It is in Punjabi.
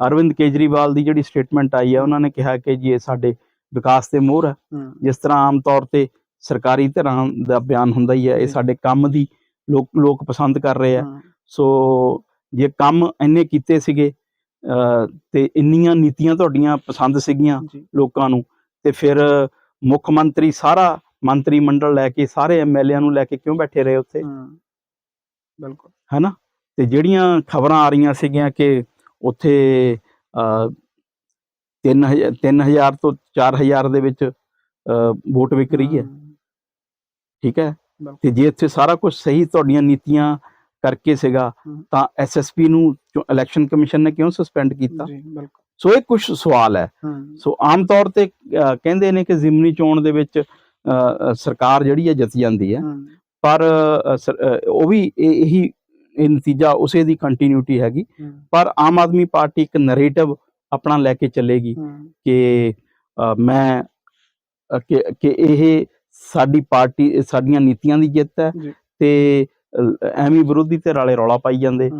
ਅਰਵਿੰਦ ਕੇਜਰੀਵਾਲ ਦੀ ਜਿਹੜੀ ਸਟੇਟਮੈਂਟ ਆਈ ਹੈ ਉਹਨਾਂ ਨੇ ਕਿਹਾ ਕਿ ਜੀ ਇਹ ਸਾਡੇ ਵਿਕਾਸ ਤੇ ਮੋਹਰ ਹੈ। ਜਿਸ ਤਰ੍ਹਾਂ ਆਮ ਤੌਰ ਤੇ ਸਰਕਾਰੀ ਧਿਰਾਂ ਦਾ ਬਿਆਨ ਹੁੰਦਾ ਹੀ ਹੈ ਇਹ। ਸਾਡੇ ਕੰਮ ਦੀ ਲੋਕ ਲੋਕ ਪਸੰਦ ਕਰ ਰਹੇ ਆ। ਸੋ ਜੇ ਕੰਮ ਇੰਨੇ ਕੀਤੇ ਸੀਗੇ ਤੇ ਇੰਨੀਆਂ ਨੀਤੀਆਂ ਤੁਹਾਡੀਆਂ ਪਸੰਦ ਸੀਗੀਆਂ ਲੋਕਾਂ ਨੂੰ ਤੇ ਫਿਰ ਮੁੱਖ ਮੰਤਰੀ ਸਾਰਾ ਮੰਤਰੀ ਮੰਡਲ ਲੈ ਕੇ ਸਾਰੇ ਐਮਐਲਏਆਂ ਨੂੰ ਲੈ ਕੇ ਕਿਉਂ ਬੈਠੇ ਰਹੇ ਉੱਥੇ? ਬਿਲਕੁਲ। ਹੈਨਾ? ਤੇ ਜਿਹੜੀਆਂ ਖਬਰਾਂ ਆ ਰਹੀਆਂ ਸੀਗੀਆਂ ਕਿ ਉੱਥੇ ਅ, ਤਿੰਨ ਹਜ਼ਾਰ 3000 ਤੋਂ 4000 ਦੇ ਵਿੱਚ ਵੋਟ ਵਿਕ ਰਹੀ ਹੈ। ਠੀਕ ਹੈ। ਤੇ ਜੇ ਇੱਥੇ ਸਾਰਾ ਕੁਝ ਸਹੀ ਤੁਹਾਡੀਆਂ ਨੀਤੀਆਂ ਕਰਕੇ ਸੀਗਾ। ਤਾਂ ਐਸਐਸਪੀ ਨੂੰ ਇਲੈਕਸ਼ਨ ਕਮਿਸ਼ਨ ਨੇ ਕਿਉਂ ਸਸਪੈਂਡ ਕੀਤਾ? ਸੋ ਇਹ ਕੁਝ ਸਵਾਲ ਹੈ। ਸੋ ਆਮ ਤੌਰ ਤੇ ਕਹਿੰਦੇ ਨੇ ਕਿ ਜ਼ਿਮਨੀ ਚੋਣ ਦੇ ਵਿੱਚ ਸਰਕਾਰ ਜਿਹੜੀ ਹੈ ਜਿੱਤ ਜਾਂਦੀ ਹੈ। ਪਰ ਉਹ ਵੀ ਇਹ- ਇਹੀ ਨਤੀਜਾ ਉਸੇ ਦੀ ਕੰਟੀਨਿਊਟੀ ਹੈਗੀ। ਪਰ ਆਮ ਆਦਮੀ ਪਾਰਟੀ ਇੱਕ ਨੈਰੇਟਿਵ ਆਪਣਾ ਲੈ ਕੇ ਚੱਲੇਗੀ ਕਿ ਮੈਂ ਕਿ ਇਹ ਸਾਡੀ ਪਾਰਟੀ ਸਾਡੀਆਂ ਨੀਤੀਆਂ ਦੀ ਜਿੱਤ ਹੈ ਤੇ ਐਵੇਂ ਵਿਰੋਧੀ ਧਿਰ ਵਾਲੇ ਰੌਲਾ ਪਾਈ ਜਾਂਦੇ।